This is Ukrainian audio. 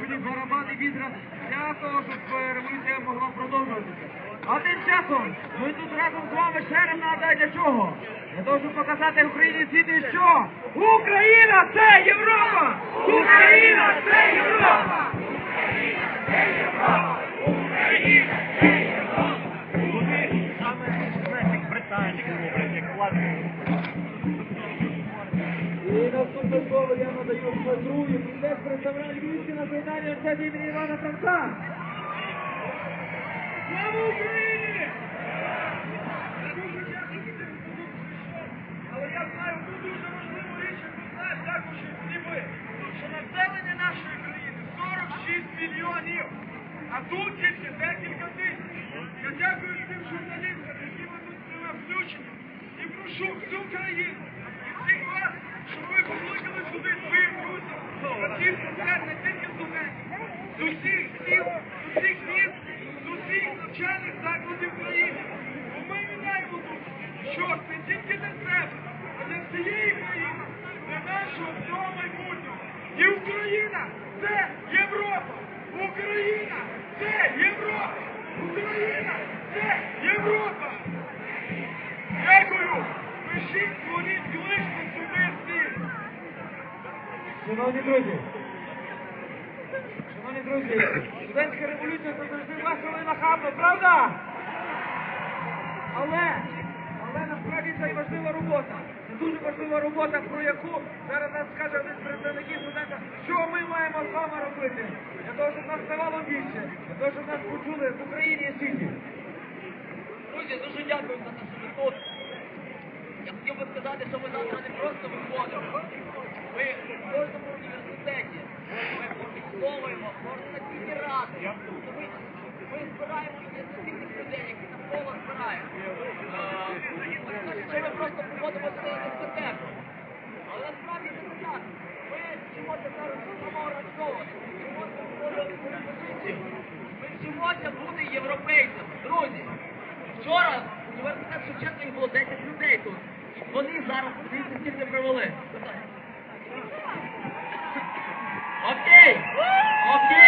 тоді барабани вітра для того, щоб революція могла продовжуватися. А тим часом ми тут разом з вами ще раз нагадаю для чого? Для того, щоб показати Україні світу, що Україна це Європа! Україна це Європа! Наступне слово я надаю Дмитру, який теж представляє Львівське національне університет імені Івана Франка. Слава Україні! Але я знаю одну дуже важливу річ, також і що населення нашої країни 46 мільйонів, а тут тільки декілька тисяч. Я дякую всім журналістам, які ви тут були включені, і прошу всю країну, і всіх вас, щоб ви покликали сюди своїх друзів, братів, сестер, не тільки з Донецька, з усіх сіл, з усіх міст, з усіх навчальних закладів країни. Бо ми міняємо тут що не тільки для себе, а для всієї країни, для нашого всього майбутнього. І Україна це Європа! Україна це Європа! Україна це Європа! Дякую! Пишіть, дзвоніть, кличте сюди всіх! Шановні друзі, шановні друзі, студентська революція це завжди весело і нахабно, правда? Але, але насправді це і важлива робота. Це дуже важлива робота, про яку зараз нам скаже один з представників студента, що ми маємо з вами робити, для того, щоб нас ставало більше, для того, щоб нас почули в Україні і світі. Друзі, дуже дякую за те, що ви тут. Я хотів би сказати, що ми завтра не просто виходимо. Ми в кожному університеті координаційні ради. Тобто Ми, збираємо ініціативних людей, які навколо збирають. Ми просто проводимо цей університет. Але насправді це не так. Ми вчимося зараз самоорганізовувати. Ми створювати свою позицію. Ми вчимося бути європейцями. Друзі, Вчора університет Шевченка їх було 10 людей тут. Вони зараз звідси стільки привели. Okay.